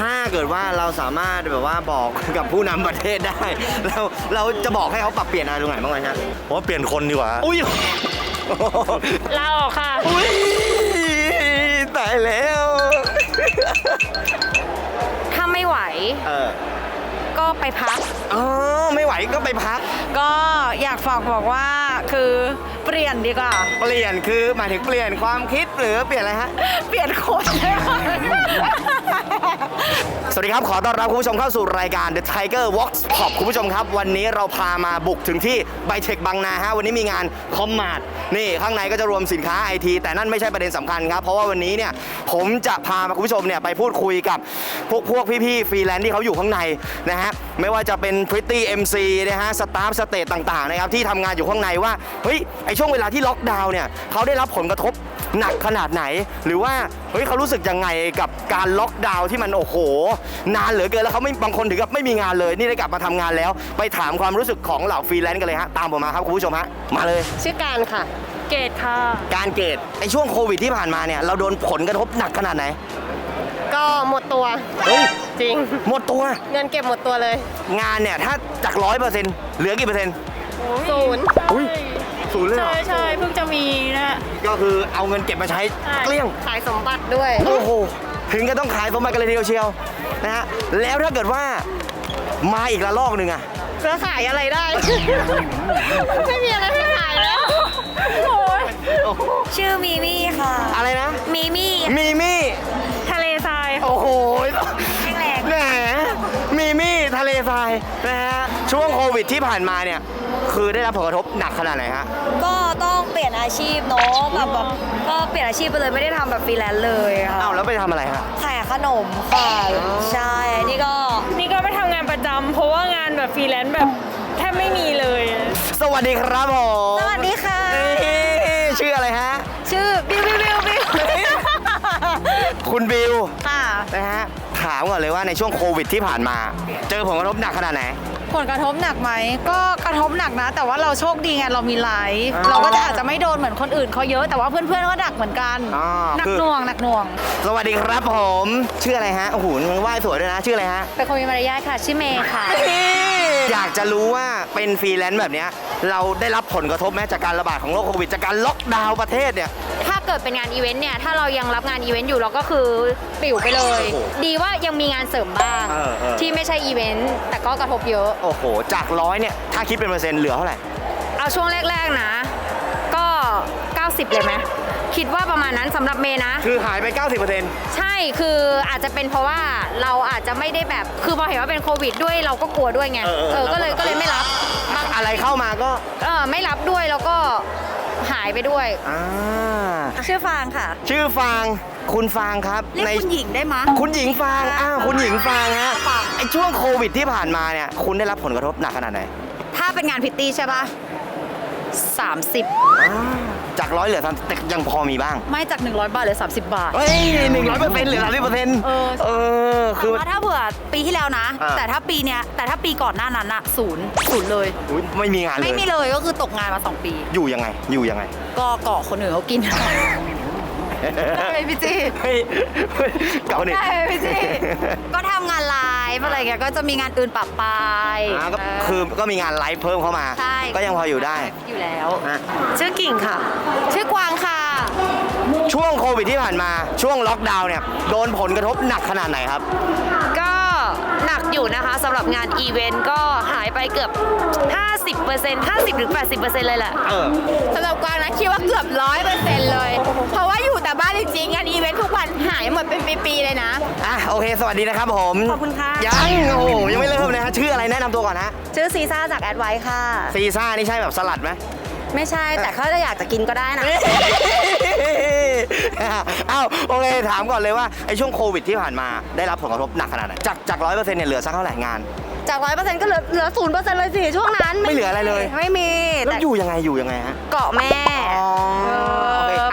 ถ้าเกิดว่าเราสามารถแบบว่าบอกกับผู้นำประเทศได้ เราเราจะบอกให้เขาปรับเปลี่ยนอะไรตรงไหนบ้างไหมฮะผมว่าเปลี่ยนคนดีกว่า อุ้ย ลาออกค่ะ อุ้ยตายแล้ว ถ้าไม่ไหวเออ ก็ไปพัก อ๋อไม่ไหวก็ไปพัก ก็อยากฝากบอกว่าคือเปลี่ยนดีกว่า เปลี่ยนคือหมายถึงเปลี่ยนความคิดหรือเปลี่ยนอะไรฮะ เปลี่ยนคนสวัสดีครับ ขอต้อนรับคุณผู้ชมเข้าสู่รายการ The Tiger Walks Pop คุณผู้ชมครับ วันนี้เราพามาบุกถึงที่ไบเทคบางนาฮะวันนี้มีงานคอมมาดนี่ข้างในก็จะรวมสินค้าไอทีแต่นั่นไม่ใช่ประเด็นสำคัญครับ เพราะว่าวันนี้เนี่ยผมจะพาคุณผู้ชมเนี่ยไปพูดคุยกับพวกพวกพี่ๆฟรีแลนซ์ที่เขาอยู่ข้างในนะฮะไม่ว่าจะเป็น Pretty MC นะฮะสตาฟสเตทต่างๆนะครับที่ทำงานอยู่ข้างในว่าเฮ้ยไอช่วงเวลาที่ล็อกดาวน์เนี่ยเขาได้รับผลกระทบหนักขนาดไหน หรือว่าเฮ้ยเขารู้สึกยังไงกับการล็อกดาวน์ที่มันโอ้โห นานเหลือเกินแล้วเขาไม่บางคนถึงกับไม่มีงานเลย นี่ได้กลับมาทำงานแล้ว ไปถามความรู้สึกของเหล่าฟรีแลนซ์กันเลยฮะตามผมมาครับคุณผู้ชมฮะมาเลย ชื่อการค่ะ เกตค่ะ การเกตไอช่วงโควิดที่ผ่านมาเนี่ยเราโดนผลกระทบหนักขนาดไหน ก็หมดตัว เฮ้ยจริง หมดตัว เงินเก็บหมดตัวเลยงานเนี่ยถ้าจากร้อยเปอร์เซ็นต์เหลือกี่เปอร์เซ็นต์ ศูนย์อุ้ยศูนย์เลยเหรอ ใช่ใช่เพิ่งจะมีนะ ก็คือเอาเงินเก็บมาใช้เกลี้ยง ขายสมบัติด้วย โอ้โห ถึงก็ต้องขายสมบัติกันเลยทีเดียวเชียวนะฮะ แล้วถ้าเกิดว่ามาอีกละลอกหนึ่งอะจะขายอะไรได้ ไม่มีอะไรให้ขายแล้วชื่อมีมี่ค่ะ อะไรนะ มีมี่ มีมี่ทะเลทราย โอ้โหแข็งแรงแหมมีมี่ทะเลทรายนะฮะช่วงโควิดที่ผ่านมาเนี่ย คือได้รับผลกระทบหนักขนาดไหนฮะ ก็ต้องเปลี่ยนอาชีพเนาะแบบแบบก็เปลี่ยนอาชีพไปเลยไม่ได้ทำแบบฟรีแลนซ์เลยค่ะอ้าวแล้วไปทำอะไรฮะ ขายขนมค่ะใช่นี่ก็ นี่ก็ไม่ทำงานประจำเพราะว่างานแบบฟรีแลนซ์แบบแทบไม่มีเลย สวัสดีครับผมสวัสดีค่ะเอ๊ะชื่ออะไรฮะ ชื่อบิวบิวบิวบิว คุณบิวค่ะ นะฮะถามก่อนเลยว่าในช่วงโควิดที่ผ่านมา เจอผลกระทบหนักขนาดไหน ผลกระทบหนักไหมก็กระทบหนักนะ แต่ว่าเราโชคดีไงเรามีไลฟ์อ่าเราก็จะอาจจะไม่โดนเหมือนคนอื่นเขาเยอะแต่ว่าเพื่อนๆก็หนักเหมือนกันอ่าหนักคือหน่วงหนักหน่วงสวัสดีครับผมชื่ออะไรฮะโอ้โหมึงไหว้สวยด้วยนะชื่ออะไรฮะเป็นคนมีมารยาทค่ะชื่อเมย์ค่ะ อยากจะรู้ว่าเป็นฟรีแลนซ์แบบเนี้ยเราได้รับผลกระทบไหมจากการระบาดของโรคโควิดจากการล็อกดาวน์ประเทศเนี่ยถ้า เกิดเป็นงานอีเวนต์เนี่ย ถ้าเรายังรับงานอีเวนต์อยู่เราก็คือปิวไปเลย โอ้โหดีว่ายังมีงานเสริมบ้าง เออเออ ที่ไม่ใช่อีเวนต์แต่ก็กระทบเยอะ โอ้โห จากร้อยเนี่ย ถ้าคิดเป็นเปอร์เซ็นต์เหลือเท่าไหร่ เอาช่วงแรกๆนะ ก็ 90 เลยไหมคิดว่าประมาณนั้นสำหรับเมย์นะ คือหายไป 90%ใช่คืออาจจะเป็นเพราะว่าเราอาจจะไม่ได้แบบคือพอเห็นว่าเป็นโควิดด้วยเราก็กลัวด้วยไงเออเออเออก็เลยก็เลยไม่รับบางอะไรเข้ามาก็ เออไม่รับด้วยแล้วก็ หายไปด้วย อ่าชื่อฟางค่ะ ชื่อฟางคุณฟางครับเรียกในคุณหญิงได้มะ คุณหญิงฟางอ้าวคุณหญิงฟางฮะฟาง ไอช่วงโควิดที่ผ่านมาเนี่ยคุณได้รับผลกระทบหนักขนาดไหน ถ้าเป็นงานพิตตี้ใช่ปะ 30 จากร้อยเหลือสามแต่ยังพอมีบ้าง ไม่จาก 100 บาทเหลือ 30 บาท เฮ้ยหนึ่งร้อยเปอร์เซ็นต์หรือสามสิบเปอร์เซ็นต์เออ เออ คือ แต่ว่าถ้าเผื่อปีที่แล้วนะ อ่า แต่ถ้าปีเนี้ยแต่ถ้าปีก่อนหน้านั้นอะศูนย์ศูนย์เลย อุ๊ยไม่มีงานเลยไม่มีเลยก็คือตกงานมา 2 ปี อยู่ยังไง อยู่ยังไง ก็เกาะคนอื่นเขากิน ได้ไหมพี่จีเฮ้ยเฮ้ยเก่าเนี่ยได้ไหมพี่จีก็ทำงานไลฟ์อะไรเงี้ยก็จะมีงานอื่นปรับไปอ่าก็คือก็มีงานไลฟ์เพิ่มเข้ามา ใช่ก็ยังพออยู่ได้อยู่แล้ว อะชื่อกิ่งค่ะ ชื่อกวางค่ะ ช่วงโควิดที่ผ่านมาช่วงล็อกดาวน์เนี่ย โดนผลกระทบหนักขนาดไหนครับ สำหรับงานอีเวนต์ก็หายไปเกือบ 50% 50ถึง80%เลยแหละ เออ สำหรับกวางนะคิดว่าเกือบร้อยเปอร์เซ็นต์เลย เพราะว่าอยู่แต่บ้านจริงๆงานอีเวนต์ทุกวันหายหมดเป็นปีๆเลยนะ อะโอเค สวัสดีนะครับผมขอบคุณค่ะ ยังโอ้โหยังไม่เริ่มเลยฮะชื่ออะไรแนะนำตัวก่อนฮะชื่อซีซ่าจากแอดไวค่ะ ซีซ่านี่ใช่แบบสลัดไหม ไม่ใช่แต่เขาจะอยากจะกินก็ได้นะ อ้าวโอเคถามก่อนเลยว่าไอ้ช่วงโควิดที่ผ่านมาได้รับผลกระทบหนักขนาดไหนจากจากร้อยเปอร์เซ็นต์เนี่ยเหลือสักเท่าไหร่งาน จากร้อยเปอร์เซ็นต์ก็เหลือเหลือศูนย์เปอร์เซ็นต์เลยสิช่วงนั้นไม่เหลืออะไรเลย ไม่มีแล้วแต่อยู่ยังไงอยู่ยังไงฮะ เกาะแม่อ๋อโอเค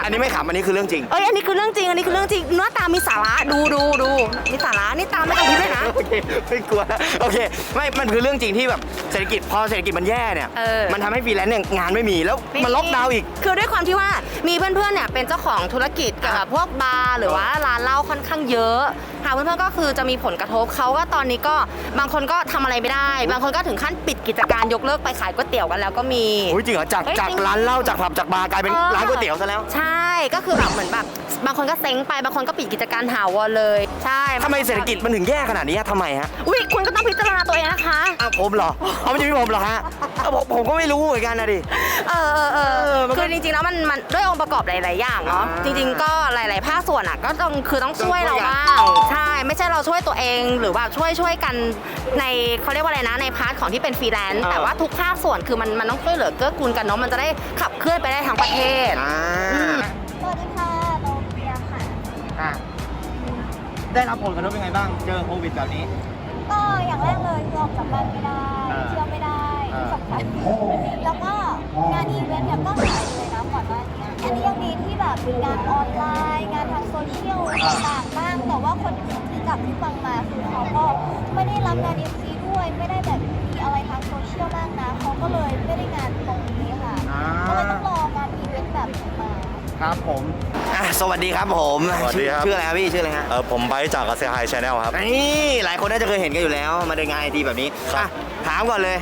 อันนี้ไม่ขำอันนี้คือเรื่องจริง เอ้ยอันนี้คือเรื่องจริง อันนี้คือเรื่องจริงหน้าตามีสาระดูดูดูมีสาระนี่ตามไม่ต้องคิดเลยนะ โอเคไม่กลัวแล้วโอเค ไม่ มันคือเรื่องจริงที่แบบเศรษฐกิจพอเศรษฐกิจมันแย่เนี่ย เออ มันทำให้ฟรีแลนซ์เนี่ยงานไม่มีแล้วมันล็อกดาวน์อีก คือด้วยความที่ว่ามีเพื่อนๆเนี่ยเป็นเจ้าของธุรกิจเกี่ยวกับพวกบาร์หรือว่าร้านเหล้าค่อนข้างเยอะค่ะเพื่อนๆก็คือจะมีผลกระทบเขาก็ตอนนี้ก็บางคนก็ทำอะไรไม่ได้ บางคนก็ถึงขั้นปิดกิจการยกเลิกไปขายก๋วยเตี๋ยวกันแล้วก็มีโอ้ยจริงเหรอจากเฮ้ยจากจริง ร้านเหล้าจากผับจากบาร์กลายเป็นเออร้านก๋วยเตี๋ยวซะแล้วใช่ก็คือแบบเหมือนแบบบางคนก็เซ้งไปบางคนก็ปิดกิจการถาวรเลย ใช่ทำไมเศรษฐกิจมันถึงแย่ขนาดนี้อะทำไมฮะอุ้ยคุณก็ต้องพิจารณาตัวเองนะคะ อ้าวผมเหรอเอาไม่ใช่พี่ผมเหรอฮะเอาผมผมก็ไม่รู้เหมือนกันนะดิ เออเออเอเอออมันก็คือจริงๆแล้วมันมันด้วยองค์ประกอบหลาย ๆ อย่างเนาะอ่าจริง ๆ ก็หลาย ๆ ภาคส่วนอะก็ต้องคือต้องช่วยต้องช่เราวยกันบ้างใช่ ไม่ใช่เราช่วยตัวเอง หรือว่าช่วยช่วยกันในเขาเรียกว่าอะไรนะในพาร์ทของที่เป็นฟรีแลนซ์แต่ว่าทุกภาคส่วนคือมันมันต้องช่วยเหลือเกื้อกูลกันเนาะมันจะได้ขับเคลื่อนไปได้ทั้งประเทศ อ่าสวัสดีค่ะโนเบียค่ะ อะได้รับผลกระทบยังไงบ้าง เจอโควิดแบบนี้ ก็อย่างแรกเลยคือออกจากบ้านไม่ได้ อ่าเที่ยวไม่ได้อ่า สำคัญแล้วก็งานอีเวนต์เนี่ยก็หายไปเลยนะก่อนหน้านี้อันนี้ยังดีที่แบบมีงานออนไลน์ งานทางโซเชียลต่างๆบ้างแต่ว่าคนอื่น ที่จับที่ฟังมาคือเขาก็ไม่ได้รับงานเอ็มซีด้วย ไม่ได้แบบมีอะไรทางโซเชียลมากนะเขาก็เลยไม่ได้งานตรงนี้ค่ะอ่า ก็เลยต้องรองานอีเวนต์แบบนี้มา ครับผม อะสวัสดีครับผมสวัสดีครับ ชื่ออะไรครับพี่ชื่ออะไรฮะเออผมไบร์ทจากอาเซียไฮชแนลครับ นี่หลายคนน่าจะเคยเห็นกันอยู่แล้ว มาเดินงานไอทีแบบนี้อะถามก่อนเลย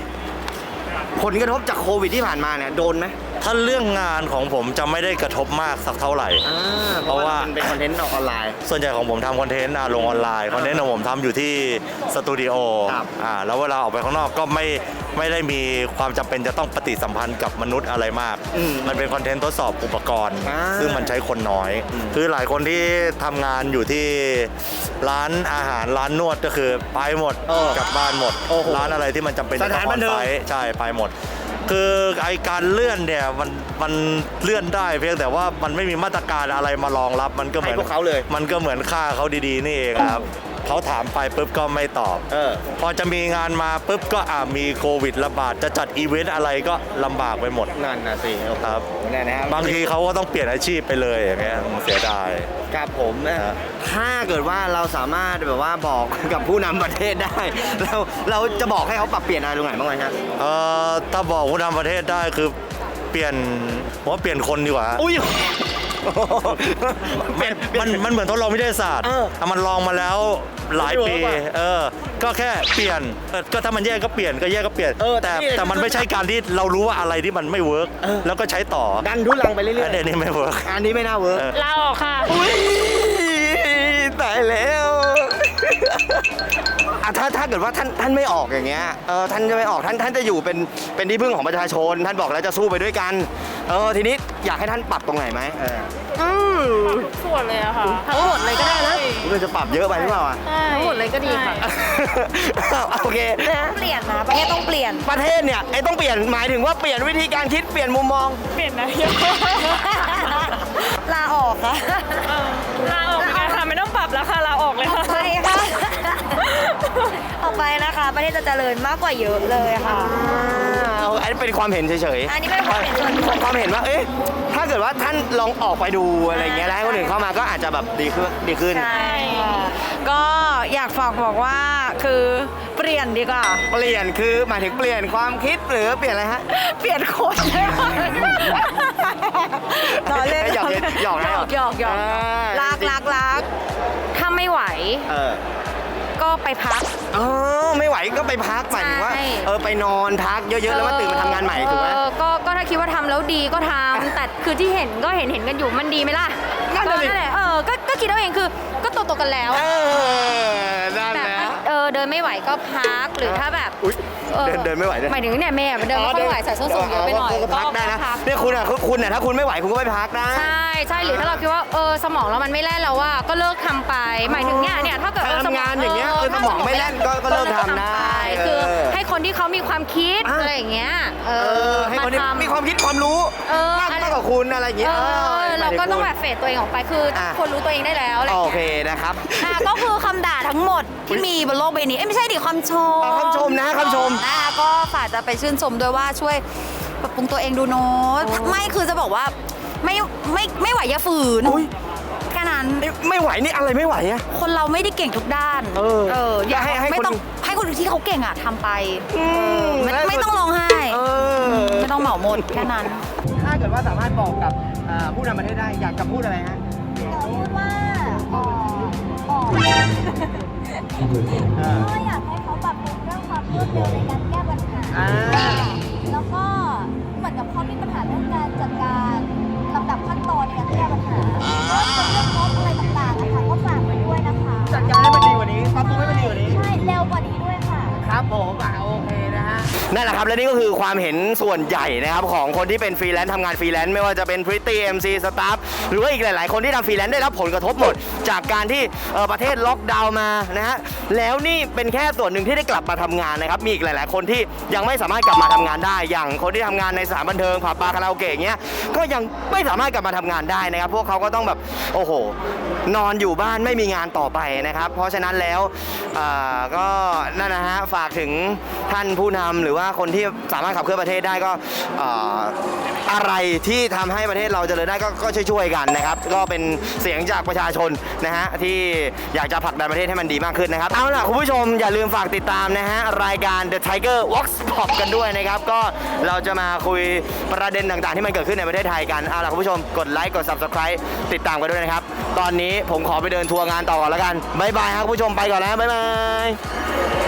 ผลกระทบจากโควิดที่ผ่านมาเนี่ยโดนไหม ถ้าเรื่องงานของผมจะไม่ได้กระทบมากสักเท่าไหร่ อ่าเพราะว่ามันเป็นคอนเทนต์ออนไลน์ ส่วนใหญ่ของผมทำคอนเทนต์อะลงออนไลน์คอนเทนต์ของผมทำอยู่ที่สตูดิโอครับ อ่าแล้วเวลาออกไปข้างนอกก็ไม่ไม่ได้มีความจำเป็นจะต้องปฏิสัมพันธ์กับมนุษย์อะไรมาก อืมมันเป็นคอนเทนต์ทดสอบอุปกรณ์ อ่าซึ่งมันใช้คนน้อยอืมคือหลายคนที่ทำงานอยู่ที่ร้านอาหารร้านนวดก็คือไปหมดเออกลับบ้านหมด โอ้โหร้านอะไรที่มันจำเป็นสถานบันเทิงจะต้อง on-site ใช่ไปหมด คือไอการเลื่อนเนี่ยมันมันเลื่อนได้เพียงแต่ว่ามันไม่มีมาตรการอะไรมารองรับมันก็เหมือนให้พวกเขาเลย มันก็เหมือนค่าเขาดีๆนี่เองครับ เขาถามไปปุ๊บก็ไม่ตอบ เออ พอจะมีงานมาปุ๊บก็อ่ามีโควิดระบาดจะจัดอีเวนต์อะไรก็ลำบากไปหมดนั่นนะสิครับแน่นะครับบางทีเขาก็ต้องเปลี่ยนอาชีพไปเลยอย่างเงี้ยเสียดาย ครับผมนะฮะ ถ้าเกิดว่าเราสามารถแบบว่าบอกกับผู้นำประเทศได้ เราเราจะบอกให้เขาปรับเปลี่ยนอะไรตรงไหนบ้างไหมครับเอ่อถ้าบอกผู้นำประเทศได้คือเปลี่ยนผมว่าเปลี่ยนคนดีกว่า อุ้ย มันมันมันเหมือนทดลองวิทยาศาสตร์เออถ้ามันลองมาแล้วหลายปี ไม่เวิร์กว่ะเออ ก็แค่เปลี่ยนเออก็ถ้ามันแย่ก็เปลี่ยนก็แย่ก็เปลี่ยน เออแต่นี่แต่มันไม่ใช่การที่เรารู้ว่าอะไรที่มันไม่เวิร์กเออ แล้วก็ใช้ต่อดันทุลังไปเรื่อัอยนนี้ไม่เวิร์ก ๆอันนี้ไม่น่าเวิร์กเออ ลาออกค่ะ อุ้ยตายแล้วอะถ้าถ้าเกิดว่าท่านท่านไม่ออกอย่างเงี้ยเออท่านจะไม่ออกท่านท่านจะอยู่เป็นเป็นที่พึ่งของประชาชน ท่านบอกแล้วจะสู้ไปด้วยกัน เออทีนี้อยากให้ท่านปรับตรงไหนไหมเอออืมส่วนเลยอะค่ะทั้งหมดเลยก็ได้นะมันจะปรับเยอะไปหรือเปล่าอะ ทั้งหมดเลยก็ดีค่ะ โอเค เปลี่ยนนะประเทศต้องเปลี่ยน ประเทศเนี่ยไอ้ต้องเปลี่ยนหมายถึงว่าเปลี่ยนวิธีการคิดเปลี่ยนมุมมอง เปลี่ยนนายกลาออกค่ะลาออกเลยค่ะ ไม่ต้องปรับแล้วค่ะลาออกเลยค่ะ ไปค่ะ ออกไปนะคะ ประเทศจะเจริญมากกว่าเยอะเลยค่ะ อ่าอันนี้เป็นความเห็นเฉยๆอันนี้เป็นความเห็นส่วนบุคคล ความเห็นว่า เอ๊ะ ถ้าเกิดว่าท่านลองออกไปดูอะไรเงี้ยแล้วให้คนอื่นเข้ามาก็อาจจะแบบดีขึ้นดีขึ้น ใช่ค่ะก็อยากฝากบอกว่าคือเปลี่ยนดีกว่า เปลี่ยนคือหมายถึงเปลี่ยนความคิดหรือเปลี่ยนอะไรฮะ เปลี่ยนคนเลยต่อเล่นหยอกเล่นหยอกนะหยอกหยอกหยอกอ่ารักรักรักถ้าไม่ไหว เออ ก็ไปพักอ๋อไม่ไหวก็ไปพักหมายถึงว่า ใช่ เออไปนอนพักเยอะๆ แล้วมาตื่นมาทำงานใหม่ถูกไหม เออก็ก็ถ้าคิดว่าทำแล้วดีก็ทำแต่คือที่เห็นก็เห็นเห็นกันอยู่มันดีไหมล่ะนั่นน่ะสิก็แหละเออก็ก็คิดเอาเองคือก็โตๆกันแล้ว เออ ออเดินไม่ไหวก็พักหรือถ้าแบบอุ๊ยออเดินเดินไม่ไหวด้วยหมายถึงเนี่ยแม่มันเดินไม่ค่อยไหวใส่ส้นสูงเยอะไปหน่อยก็พักได้นะพักเนี่ยคุณอะคือคุณอะถ้าคุณไม่ไหวคุณก็ไปพักได้ใช่ใช่หรือถ้าเราคิดว่าเออสมองเรามันไม่แล่นแล้วว่าก็เลิกทำไป หมายถึงเนี่ยเนี่ยถ้าเกิดถ้าเออสมทำงานอย่างเงี้ยคือสมองไม่แล่นก็ก็เลิกทำได้ไปคือเออให้คนที่เขามีความคิดอะอะไรอย่างเงี้ยเอเอออให้คนที่าทำมีความคิดความรู้เออมากอะไรมากกว่าคุณอะไรอย่างเงี้ยเออหมเรายถึก็ต้องคุณแบบเฟดตัวเองออกไปคืออะคนรู้ตัวเองได้แล้วอะไรอโอย่างเคเงี้ยนะครับอะก็คือคำด่า ทั้งหมดที่มีบนโลกใบนี้ เอ้ยไม่ใช่ดิคำชมอ๋อคำชมนะคำชมนะคะก็ฝากจะไปชื่นชมด้วยว่าช่วยปรับปรุงตัวเองดูเนาะไม่คือจะบอกว่าไม่ไม่ไม่ไหวอย่าฝืนอุ๊ยแค่นั้นนั้นเอ๊ะไม่ไหวนี่อะไรไม่ไหวอะ คนเราไม่ได้เก่งทุกด้านเอออย่าให้ให้ไม่คนต้องให้คนที่เขาเก่งอะทำไปอืมไม่แล้วไม่ต้องร้องไห้ เออไม่ต้องเหมาหมดแค่นั้น ถ้าเกิดว่าสามารถบอกกับเอ่อผู้นำประเทศได้อยากจะพูดอะไรฮะเดี๋ยวพูดว่าอ๋ออ๋อ ก็อยากให้เขาปรับปรุงเรื่องความรวดเร็วในการแก้ปัญหา อ่า แล้วก็เหมือนกับเขามีปัญหาเรื่องการจัดการลำดับขั้นตอนในการแก้ปัญหา ครับ และนี่ก็คือความเห็นส่วนใหญ่นะครับของคนที่เป็นฟรีแลนซ์ทำงานฟรีแลนซ์ไม่ว่าจะเป็นพริตตี้เอ็มซีสตาฟหรือว่าอีกหลาย ๆ คนที่ทำฟรีแลนซ์ได้รับผลกระทบหมด จากการที่ประเทศล็อกดาวน์มานะฮะแล้วนี่เป็นแค่ส่วนหนึ่งที่ได้กลับมาทำงานนะครับมีอีกหลาย ๆ คนที่ยังไม่สามารถกลับมาทำงานได้ อย่างคนที่ทำงานในสถานบันเทิงผับบาร์คาราโอเกะอย่างเงี้ยก็ยังไม่สามารถกลับมาทำงานได้นะครับ พวกเขาก็ต้องแบบโอ้โห นอนอยู่บ้านไม่มีงานต่อไปนะครับ เพราะฉะนั้นแล้วก็นั่นนะฮะฝากถึงท่านผู้นำหรือว่าคนคนที่สามารถขับเคลื่อนประเทศได้ก็เอ่ออะไรที่ทำให้ประเทศเราเจริญได้ก็ก็ช่วยๆกันนะครับ ก็เป็นเสียงจากประชาชนนะฮะที่อยากจะผลักดันประเทศให้มันดีมากขึ้นนะครับ เอาล่ะคุณผู้ชมอย่าลืมฝากติดตามนะฮะรายการ The Tiger Walks Pop กันด้วยนะครับ ก็เราจะมาคุยประเด็นต่างๆ ที่มันเกิดขึ้นในประเทศไทยกันเอาล่ะคุณผู้ชมกดไลค์กด Subscribe ติดตามกันด้วยนะครับ ตอนนี้ผมขอไปเดินทัวร์งานต่อก่อนแล้วกันบ๊ายบายครับคุณผู้ชมไปก่อนแล้วบ๊ายบาย